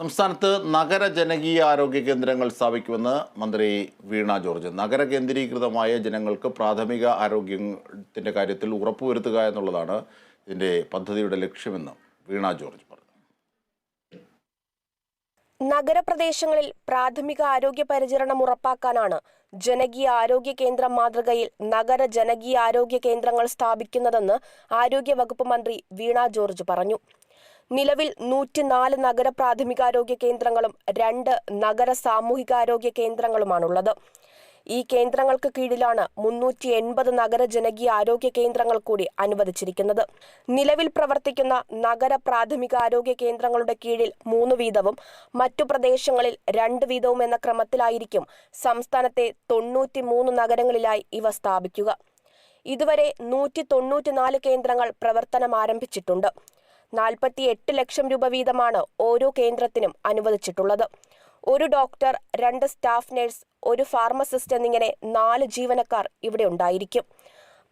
സംസ്ഥാനത്ത് നഗര ജനകീയ ആരോഗ്യ കേന്ദ്രങ്ങൾ സ്ഥാപിക്കുമെന്ന് മന്ത്രി വീണ ജോർജ്. നഗര കേന്ദ്രീകൃതമായ ജനങ്ങൾക്ക് പ്രാഥമിക ആരോഗ്യത്തിന്റെ കാര്യത്തിൽ ഉറപ്പുവരുത്തുക എന്നുള്ളതാണ് ഇതിന്റെ പദ്ധതിയുടെ ലക്ഷ്യമെന്ന് വീണ ജോർജ് പറഞ്ഞു. നഗരപ്രദേശങ്ങളിൽ പ്രാഥമിക ആരോഗ്യ പരിചരണം ഉറപ്പാക്കാനാണ് ജനകീയ ആരോഗ്യ കേന്ദ്രം മാതൃകയിൽ നഗര ജനകീയ ആരോഗ്യ കേന്ദ്രങ്ങൾ സ്ഥാപിക്കുന്നതെന്ന് ആരോഗ്യ വകുപ്പ് മന്ത്രി വീണ ജോർജ് പറഞ്ഞു. നിലവിൽ നൂറ്റിനാല് നഗര പ്രാഥമികാരോഗ്യ കേന്ദ്രങ്ങളും രണ്ട് നഗര സാമൂഹികാരോഗ്യ കേന്ദ്രങ്ങളുമാണുള്ളത്. ഈ കേന്ദ്രങ്ങൾക്ക് കീഴിലാണ് മുന്നൂറ്റി എൺപത് നഗര ജനകീയ ആരോഗ്യ കേന്ദ്രങ്ങൾ കൂടി അനുവദിച്ചിരിക്കുന്നത്. നിലവിൽ പ്രവർത്തിക്കുന്ന നഗര പ്രാഥമിക ആരോഗ്യ കേന്ദ്രങ്ങളുടെ കീഴിൽ മൂന്ന് വീതവും മറ്റു പ്രദേശങ്ങളിൽ രണ്ട് വീതവും എന്ന ക്രമത്തിലായിരിക്കും സംസ്ഥാനത്തെ തൊണ്ണൂറ്റി മൂന്ന് നഗരങ്ങളിലായി ഇവ സ്ഥാപിക്കുക. ഇതുവരെ നൂറ്റി തൊണ്ണൂറ്റിനാല് കേന്ദ്രങ്ങൾ പ്രവർത്തനം ആരംഭിച്ചിട്ടുണ്ട് നാൽപ്പത്തി എട്ട് ലക്ഷം രൂപ വീതമാണ് ഓരോ കേന്ദ്രത്തിനും അനുവദിച്ചിട്ടുള്ളത്. ഒരു ഡോക്ടർ രണ്ട് സ്റ്റാഫ് നഴ്സ് ഒരു ഫാർമസിസ്റ്റ് എന്നിങ്ങനെ നാല് ജീവനക്കാർ ഇവിടെ ഉണ്ടായിരിക്കും.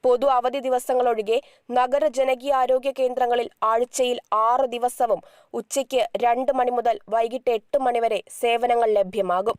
പൊതു അവധി ദിവസങ്ങളൊഴികെ നഗര ജനകീയ ആരോഗ്യ കേന്ദ്രങ്ങളിൽ ആഴ്ചയിൽ ആറ് ദിവസവും ഉച്ചയ്ക്ക് രണ്ട് മണി മുതൽ വൈകിട്ട് എട്ട് മണിവരെ സേവനങ്ങൾ ലഭ്യമാകും.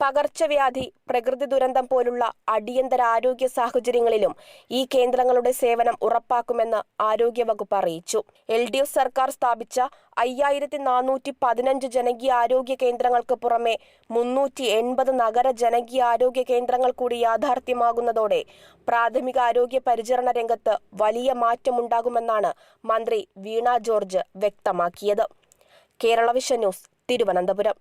പകർച്ചവ്യാധി പ്രകൃതി ദുരന്തം പോലുള്ള അടിയന്തര ആരോഗ്യ സാഹചര്യങ്ങളിലും ഈ കേന്ദ്രങ്ങളുടെ സേവനം ഉറപ്പാക്കുമെന്ന് ആരോഗ്യവകുപ്പ് അറിയിച്ചു. എൽ ഡി എഫ് സർക്കാർ സ്ഥാപിച്ച അയ്യായിരത്തി നാനൂറ്റി പതിനഞ്ച് ജനകീയ ആരോഗ്യ കേന്ദ്രങ്ങൾക്ക് പുറമെ മുന്നൂറ്റി എൺപത് നഗര ജനകീയ ആരോഗ്യ കേന്ദ്രങ്ങൾ കൂടി യാഥാർത്ഥ്യമാകുന്നതോടെ പ്രാഥമിക ആരോഗ്യ പരിചരണ രംഗത്ത് വലിയ മാറ്റമുണ്ടാകുമെന്നാണ് മന്ത്രി വീണ ജോർജ് വ്യക്തമാക്കിയത്. Kerala vision news Thiruvananthapuram.